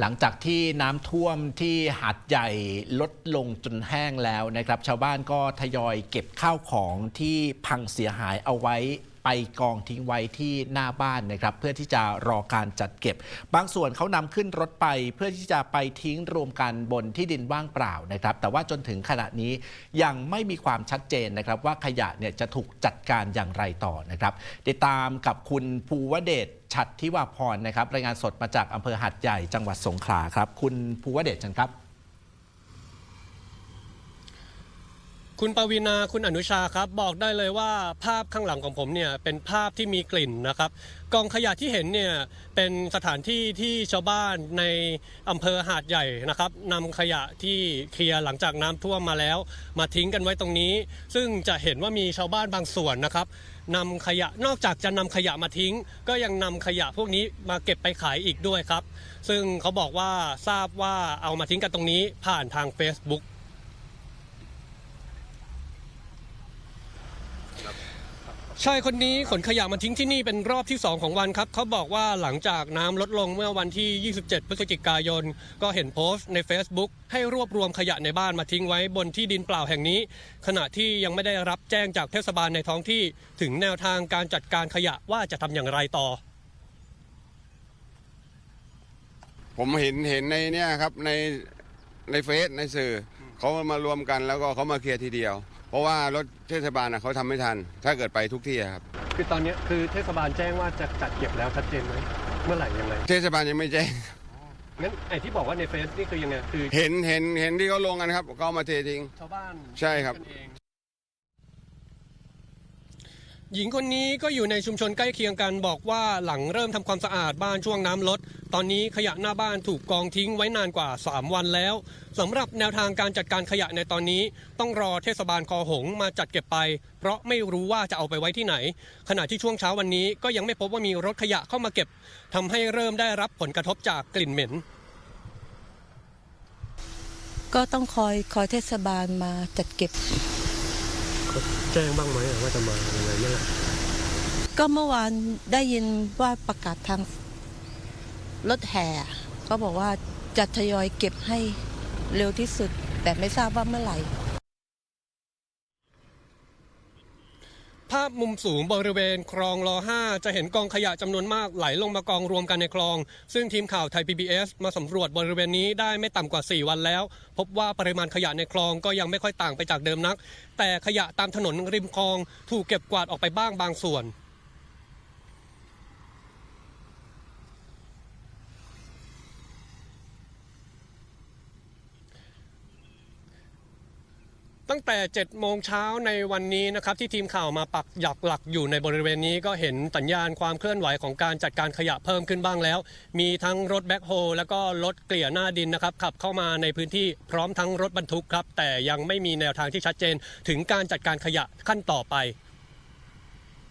หลังจากที่น้ำท่วมที่หาดใหญ่ลดลงจนแห้งแล้วนะครับ ชาวบ้านก็ทยอยเก็บข้าวของที่พังเสียหายเอาไว้ ไปกองทิ้งไว้ที่หน้าบ้านนะครับเพื่อที่จะรอการจัดเก็บ บางส่วนเขานำขึ้นรถไปเพื่อที่จะไปทิ้งรวมกันบนที่ดินว่างเปล่านะครับ แต่ว่าจนถึงขณะนี้ยังไม่มีความชัดเจนนะครับ ว่าขยะเนี่ยจะถูกจัดการอย่างไรต่อนะครับติดตามกับคุณภูวเดชชัดทิวาพรนะครับรายงานสดมาจากอำเภอหัดใหญ่จังหวัดสงขลาครับ คุณภูวเดชเชันครับ คุณปวีนาคุณอนุชาครับ บอกได้เลยว่าภาพข้างหลังของผมเนี่ยเป็นภาพที่มีกลิ่นนะครับ กองขยะที่เห็นเนี่ยเป็นสถานที่ที่ชาวบ้านในอำเภอหาดใหญ่นะครับนำขยะที่เคลียร์หลังจากน้ำท่วมมาแล้ว มาทิ้งกันไว้ตรงนี้ ซึ่งจะเห็นว่ามีชาวบ้านบางส่วนนะครับนำขยะนอกจากจะนำขยะมาทิ้ง ก็ยังนำขยะพวกนี้มาเก็บไปขายอีกด้วยครับ ซึ่งเขาบอกว่าทราบว่าเอามาทิ้งกันตรงนี้ผ่านทาง Facebook ชายคนนี้ขนขยะมาทิ้งที่นี่เป็นรอบที่ 2 ของวันครับ เขาบอกว่าหลังจากน้ำลดลงเมื่อวันที่ 27 พฤศจิกายน ก็เห็นโพสต์ใน Facebook ให้รวบรวมขยะในบ้านมาทิ้งไว้บนที่ดินเปล่าแห่งนี้ ขณะที่ยังไม่ได้รับแจ้งจากเทศบาลในท้องที่ถึงแนวทางการจัดการขยะว่าจะทำอย่างไรต่อ ผมเห็นเห็นในเนี่ยครับในในเฟซในสื่อเขามารวมกันแล้วก็เขามาเคลียร์ทีเดียว เพราะว่ารถเทศบาลน่ะเขาทำไม่ทัน ถ้าเกิดไปทุกที่อะครับ คือตอนนี้คือเทศบาลแจ้งว่าจะจัดเก็บแล้วชัดเจนไหมเมื่อไหร่ยังไงเทศบาลยังไม่แจ้งงั้นไอ้ที่บอกว่าในเฟซนี่คือยังไงคือเห็นเห็นเห็นที่เขาลงกันครับเขาเอามาเททิ้งชาวบ้านใช่ครับกันเอง หญิงคนนี้ก็อยู่ในชุมชนใกล้เคียงกันบอกว่าหลังเริ่มทำความสะอาดบ้านช่วงน้ำลด ตอนนี้ขยะหน้าบ้านถูกกองทิ้งไว้นานกว่า 3 วันแล้วสำหรับแนวทางการจัดการขยะในตอนนี้ ต้องรอเทศบาลคอหงมาจัดเก็บไป เพราะไม่รู้ว่าจะเอาไปไว้ที่ไหน ขณะที่ช่วงเช้าวันนี้ก็ยังไม่พบว่ามีรถขยะเข้ามาเก็บทำให้เริ่มได้รับผลกระทบจากกลิ่นเหม็น ก็ต้องคอยคอยเทศบาลมาจัดเก็บ แจ้งบ้างไหมว่าจะมาอะไรเมื่อไหร่ก็เมื่อวานได้ยินว่าประกาศทางรถแห่เขาบอกว่าจะทยอยเก็บให้เร็วที่สุด แต่ไม่ทราบว่าเมื่อไหร่ ภาพมุมสูงบริเวณคลองร5จะเห็นกองขยะจำนวนมากไหลลงมากองรวมกันในคลอง ซึ่งทีมข่าวไทย PBS มาสำรวจบริเวณนี้ได้ไม่ต่ำกว่า 4 วันแล้ว พบว่าปริมาณขยะในคลองก็ยังไม่ค่อยต่างไปจากเดิมนัก แต่ขยะตามถนนริมคลองถูกเก็บกวาดออกไปบ้างบางส่วน ตั้งแต่7โมงเช้าในวันนี้นะครับที่ทีมข่าวมาปักหยักหลักอยู่ในบริเวณนี้ก็เห็นสัญญาณความเคลื่อนไหวของการจัดการขยะเพิ่มขึ้นบ้างแล้ว มีทั้งรถแบ็คโฮแล้วก็รถเกลี่ยหน้าดินนะครับขับเข้ามาในพื้นที่พร้อมทั้งรถบรรทุกครับแต่ยังไม่มีแนวทางที่ชัดเจน ถึงการจัดการขยะขั้นต่อไป